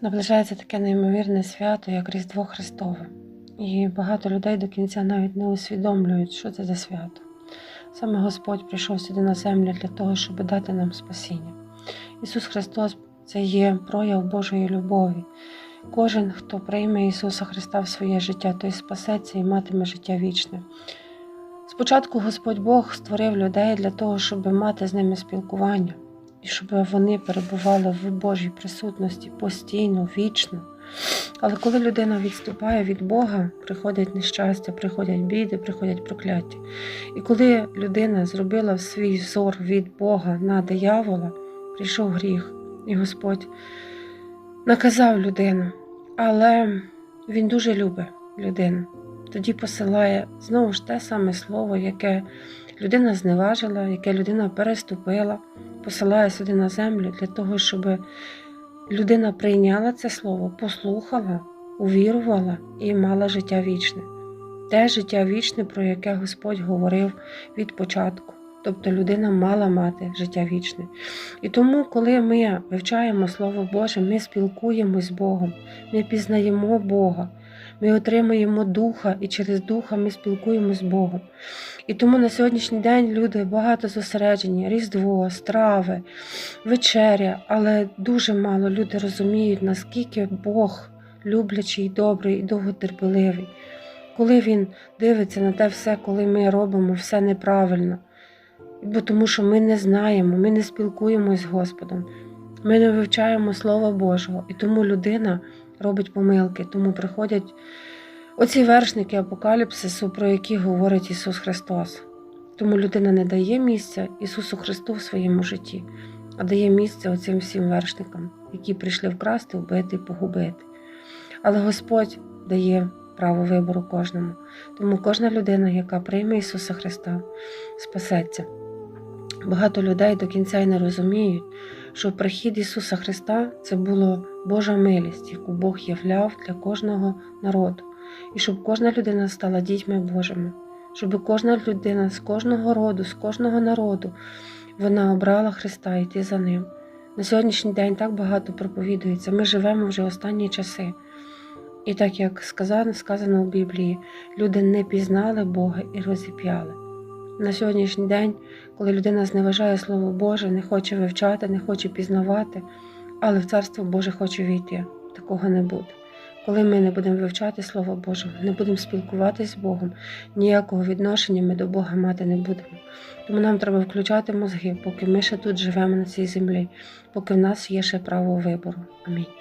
Наближається таке неймовірне свято, як Різдво Христове. І багато людей до кінця навіть не усвідомлюють, що це за свято. Саме Господь прийшов сюди на землю для того, щоб дати нам спасіння. Ісус Христос це є прояв Божої любові. Кожен, хто прийме Ісуса Христа в своє життя, той спасеться і матиме життя вічне. Спочатку Господь Бог створив людей для того, щоб мати з ними спілкування, щоб вони перебували в Божій присутності постійно, вічно. Але коли людина відступає від Бога, приходять нещастя, приходять біди, приходять прокляття. І коли людина зробила свій взор від Бога на диявола, прийшов гріх, і Господь наказав людину. Але він дуже любить людину. Тоді посилає знову ж те саме слово, яке людина зневажила, яке людина переступила, посилає сюди на землю для того, щоб людина прийняла це слово, послухала, увірувала і мала життя вічне. Те життя вічне, про яке Господь говорив від початку. Тобто людина мала мати життя вічне. І тому, коли ми вивчаємо Слово Боже, ми спілкуємось з Богом, ми пізнаємо Бога, ми отримуємо Духа, і через Духа ми спілкуємося з Богом. І тому на сьогоднішній день люди багато зосереджені, Різдво, страви, вечеря, але дуже мало люди розуміють, наскільки Бог люблячий, добрий і довготерпеливий. Коли Він дивиться на те все, коли ми робимо все неправильно. Бо тому що ми не знаємо, ми не спілкуємось з Господом, ми не вивчаємо Слова Божого, і тому людина робить помилки, тому приходять оці вершники апокаліпсису, про які говорить Ісус Христос. Тому людина не дає місця Ісусу Христу в своєму житті, а дає місце оцим всім вершникам, які прийшли вкрасти, вбити погубити. Але Господь дає право вибору кожному. Тому кожна людина, яка прийме Ісуса Христа, спасеться. Багато людей до кінця й не розуміють, що прихід Ісуса Христа це була Божа милість, яку Бог являв для кожного народу, і щоб кожна людина стала дітьми Божими, щоб кожна людина з кожного роду, з кожного народу вона обрала Христа йти за Ним. На сьогоднішній день так багато проповідується. Ми живемо вже останні часи. І так як сказано, сказано в Біблії, люди не пізнали Бога і розіп'яли. На сьогоднішній день, коли людина зневажає Слово Боже, не хоче вивчати, не хоче пізнавати, але в Царство Боже хоче війти, такого не буде. Коли ми не будемо вивчати Слово Боже, не будемо спілкуватися з Богом, ніякого відношення ми до Бога мати не будемо. Тому нам треба включати мозги, поки ми ще тут живемо на цій землі, поки в нас є ще право вибору. Амінь.